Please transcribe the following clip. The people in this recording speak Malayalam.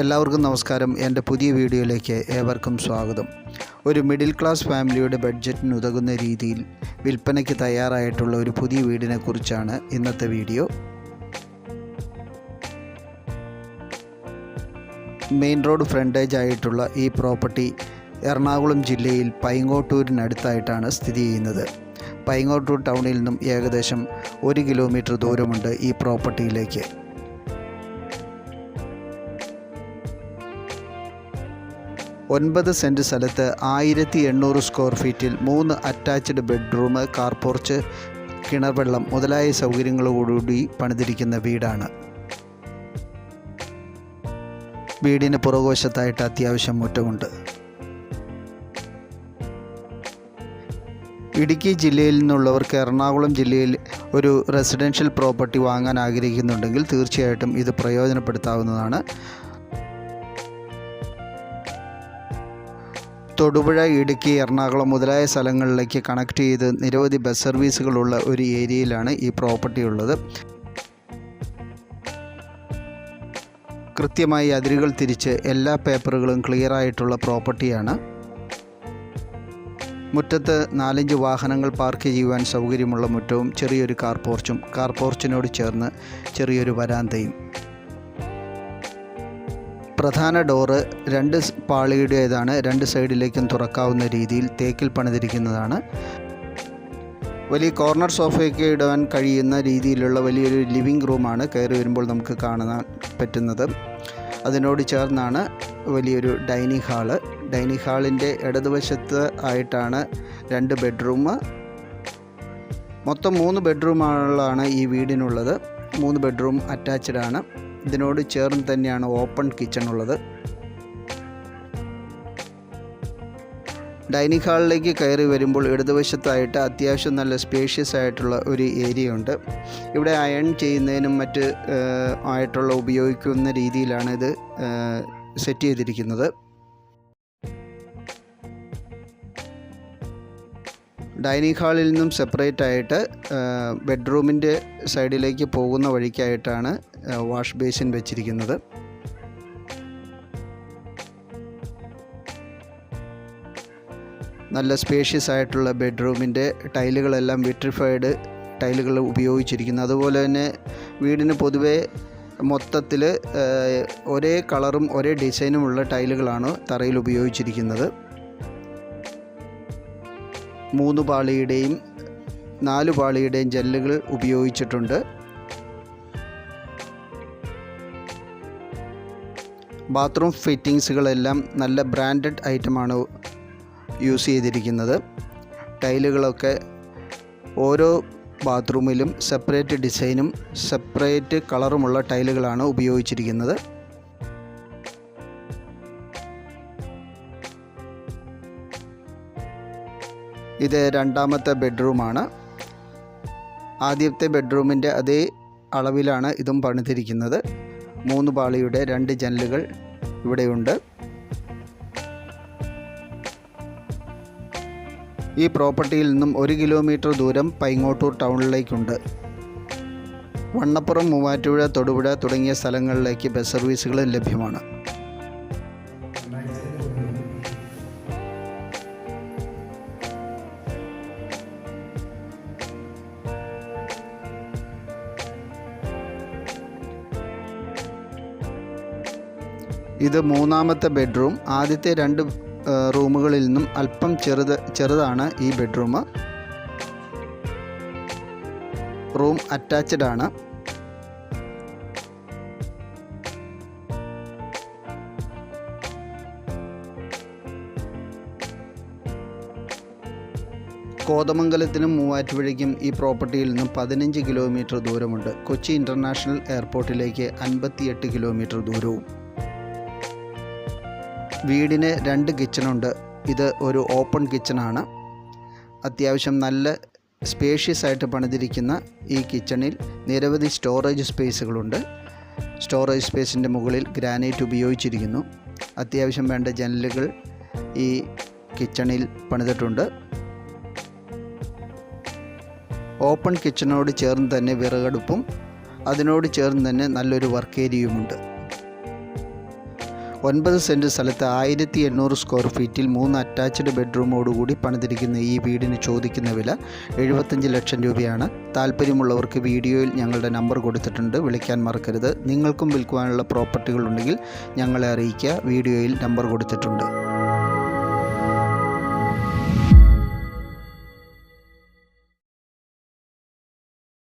എല്ലാവർക്കും നമസ്കാരം. എന്റെ പുതിയ വീഡിയോയിലേക്ക് ഏവർക്കും സ്വാഗതം. ഒരു മിഡിൽ ക്ലാസ് ഫാമിലിയുടെ ബഡ്ജറ്റിന് ഉതകുന്ന രീതിയിൽ വിൽപ്പനയ്ക്ക് തയ്യാറായിട്ടുള്ള ഒരു പുതിയ വീടിനെ കുറിച്ചാണ് ഇന്നത്തെ വീഡിയോ. മെയിൻ റോഡ് ഫ്രണ്ടേജ് ആയിട്ടുള്ള ഈ പ്രോപ്പർട്ടി എറണാകുളം ജില്ലയിൽ പൈങ്ങോട്ടൂരിനടുത്തായിട്ടാണ് സ്ഥിതി ചെയ്യുന്നത്. പൈങ്ങോട്ടൂർ ടൗണിൽ നിന്നും ഏകദേശം ഒരു കിലോമീറ്റർ ദൂരമുണ്ട് ഈ പ്രോപ്പർട്ടിയിലേക്ക്. ഒൻപത് സെന്റ് സ്ഥലത്ത് ആയിരത്തി എണ്ണൂറ് സ്ക്വയർ ഫീറ്റിൽ മൂന്ന് അറ്റാച്ച്ഡ് ബെഡ്റൂം കാർ പോർച്ച് കിണർവെള്ളം മുതലായ സൗകര്യങ്ങളോടുകൂടി പണിതിരിക്കുന്ന വീടാണ്. വീടിന് പുറകുവശത്തായിട്ട് അത്യാവശ്യം മുറ്റമുണ്ട്. ഇടുക്കി ജില്ലയിൽ നിന്നുള്ളവർക്ക് എറണാകുളം ജില്ലയിൽ ഒരു റെസിഡൻഷ്യൽ പ്രോപ്പർട്ടി വാങ്ങാൻ ആഗ്രഹിക്കുന്നുണ്ടെങ്കിൽ തീർച്ചയായിട്ടും ഇത് പ്രയോജനപ്പെടുത്താവുന്നതാണ്. തൊടുപുഴ ഇടുക്കി എറണാകുളം മുതലായ സ്ഥലങ്ങളിലേക്ക് കണക്ട് ചെയ്ത് നിരവധി ബസ് സർവീസുകളുള്ള ഒരു ഏരിയയിലാണ് ഈ പ്രോപ്പർട്ടി ഉള്ളത്. കൃത്യമായി അതിരുകൾ തിരിച്ച് എല്ലാ പേപ്പറുകളും ക്ലിയർ ആയിട്ടുള്ള പ്രോപ്പർട്ടിയാണ്. മുറ്റത്ത് നാലഞ്ച് വാഹനങ്ങൾ പാർക്ക് ചെയ്യുവാൻ സൗകര്യമുള്ള മുറ്റവും ചെറിയൊരു കാർ പോർച്ചും. കാർ പോർച്ചിനോട് ചേർന്ന് ചെറിയൊരു വരാന്തയും. പ്രധാന ഡോറ് രണ്ട് പാളിയുടേതാണ്. രണ്ട് സൈഡിലേക്കും തുറക്കാവുന്ന രീതിയിൽ തേക്കിൽ പണിതിരിക്കുന്നതാണ്. വലിയ കോർണർ സോഫയൊക്കെ ഇടാൻ കഴിയുന്ന രീതിയിലുള്ള വലിയൊരു ലിവിങ് റൂമാണ് കയറി വരുമ്പോൾ നമുക്ക് കാണാൻ പറ്റുന്നത്. അതിനോട് ചേർന്നാണ് വലിയൊരു ഡൈനിങ് ഹാൾ. ഡൈനിങ് ഹാളിന്റെ ഇടതുവശത്ത് ആയിട്ടാണ് രണ്ട് ബെഡ്റൂം. മൊത്തം മൂന്ന് ബെഡ്റൂമുകളാണ് ഈ വീടിനുള്ളത്. മൂന്ന് ബെഡ്റൂം അറ്റാച്ച്ഡ് ആണ് ഇതിനോട് ചേർന്ന് തന്നെയാണ് ഓപ്പൺ കിച്ചൺ ഉള്ളത്. ഡൈനിങ് ഹാളിലേക്ക് കയറി വരുമ്പോൾ ഇടതുവശത്തായിട്ട് അത്യാവശ്യം നല്ല സ്പേഷ്യസ് ആയിട്ടുള്ള ഒരു ഏരിയ ഉണ്ട്. ഇവിടെ അയൺ ചെയ്യുന്നതിനും മറ്റ് ആയിട്ടുള്ള ഉപയോഗിക്കുന്ന രീതിയിലാണ് ഇത് സെറ്റ് ചെയ്തിരിക്കുന്നത്. ഡൈനിങ് ഹാളിൽ നിന്നും സെപ്പറേറ്റ് ആയിട്ട് ബെഡ്റൂമിന്റെ സൈഡിലേക്ക് പോകുന്ന വഴിക്കായിട്ടാണ് വാഷ് ബേസിൻ വെച്ചിരിക്കുന്നത്. നല്ല സ്പേഷ്യസ് ആയിട്ടുള്ള ബെഡ്റൂമിന്റെ ടൈലുകളെല്ലാം വിട്രിഫൈഡ് ടൈലുകൾ ഉപയോഗിച്ചിരിക്കുന്നു. അതുപോലെ തന്നെ വീടിന് പൊതുവേ മൊത്തത്തിൽ ഒരേ കളറും ഒരേ ഡിസൈനുമുള്ള ടൈലുകളാണ് തറയിൽ ഉപയോഗിച്ചിരിക്കുന്നത്. മൂന്ന് പാളിയുടെയും നാല് പാളിയുടെയും ജെല്ലുകൾ ഉപയോഗിച്ചിട്ടുണ്ട്. ബാത്റൂം ഫിറ്റിങ്സുകളെല്ലാം നല്ല ബ്രാൻഡഡ് ഐറ്റമാണ് യൂസ് ചെയ്തിരിക്കുന്നത്. ടൈലുകളൊക്കെ ഓരോ ബാത്റൂമിലും സെപ്പറേറ്റ് ഡിസൈനും സെപ്പറേറ്റ് കളറുമുള്ള ടൈലുകളാണ് ഉപയോഗിച്ചിരിക്കുന്നത്. ഇത് രണ്ടാമത്തെ ബെഡ്റൂമാണ്. ആദ്യത്തെ ബെഡ്റൂമിന്റെ അതേ അളവിലാണ് ഇതും പണിതിരിക്കുന്നത്. മൂന്ന് പാളിയുടെ രണ്ട് ജനലുകൾ ഇവിടെയുണ്ട്. ഈ പ്രോപ്പർട്ടിയിൽ നിന്നും ഒരു കിലോമീറ്റർ ദൂരം പൈങ്ങോട്ടൂർ ടൗണിലേക്കുണ്ട്. വണ്ണപ്പുറം മൂവാറ്റുപുഴ തൊടുപുഴ തുടങ്ങിയ സ്ഥലങ്ങളിലേക്ക് ബസ് സർവീസുകളും ലഭ്യമാണ്. ഇത് മൂന്നാമത്തെ ബെഡ്റൂം. ആദ്യത്തെ രണ്ട് റൂമുകളിൽ നിന്നും അല്പം ചെറുത് ചെറുതാണ് ഈ ബെഡ്റൂം. റൂം അറ്റാച്ച്ഡ് ആണ്. കോതമംഗലത്തിനും മൂവാറ്റുപുഴയ്ക്കും ഈ പ്രോപ്പർട്ടിയിൽ നിന്നും പതിനഞ്ച് കിലോമീറ്റർ ദൂരമുണ്ട്. കൊച്ചി ഇന്റർനാഷണൽ എയർപോർട്ടിലേക്ക് അൻപത്തിയെട്ട് കിലോമീറ്റർ ദൂരവും. വീടിന് രണ്ട് കിച്ചണുണ്ട്. ഇത് ഒരു ഓപ്പൺ കിച്ചണാണ്. അത്യാവശ്യം നല്ല സ്പേഷ്യസ് ആയിട്ട് പണിതിരിക്കുന്ന ഈ കിച്ചണിൽ നിരവധി സ്റ്റോറേജ് സ്പേസുകളുണ്ട്. സ്റ്റോറേജ് സ്പേസിന്റെ മുകളിൽ ഗ്രാനൈറ്റ് ഉപയോഗിച്ചിരിക്കുന്നു. അത്യാവശ്യം വേണ്ട ജനലുകൾ ഈ കിച്ചണിൽ പണിതിട്ടുണ്ട്. ഓപ്പൺ കിച്ചണോട് ചേർന്ന് തന്നെ വിറകടുപ്പും അതിനോട് ചേർന്ന് തന്നെ നല്ലൊരു വർക്ക് ഏരിയയുമുണ്ട്. ഒൻപത് സെന്റ് സ്ഥലത്ത് ആയിരത്തി എണ്ണൂറ് സ്ക്വയർ ഫീറ്റിൽ മൂന്ന് അറ്റാച്ച്ഡ് ബെഡ്റൂമോടുകൂടി പണിതിരിക്കുന്ന ഈ വീടിന് ചോദിക്കുന്ന വില എഴുപത്തഞ്ച് ലക്ഷം രൂപയാണ്. താല്പര്യമുള്ളവർക്ക് വീഡിയോയിൽ ഞങ്ങളുടെ നമ്പർ കൊടുത്തിട്ടുണ്ട്. വിളിക്കാൻ മറക്കരുത്. നിങ്ങൾക്കും വിൽക്കുവാനുള്ള പ്രോപ്പർട്ടികളുണ്ടെങ്കിൽ ഞങ്ങളെ അറിയിക്കുക. വീഡിയോയിൽ നമ്പർ കൊടുത്തിട്ടുണ്ട്.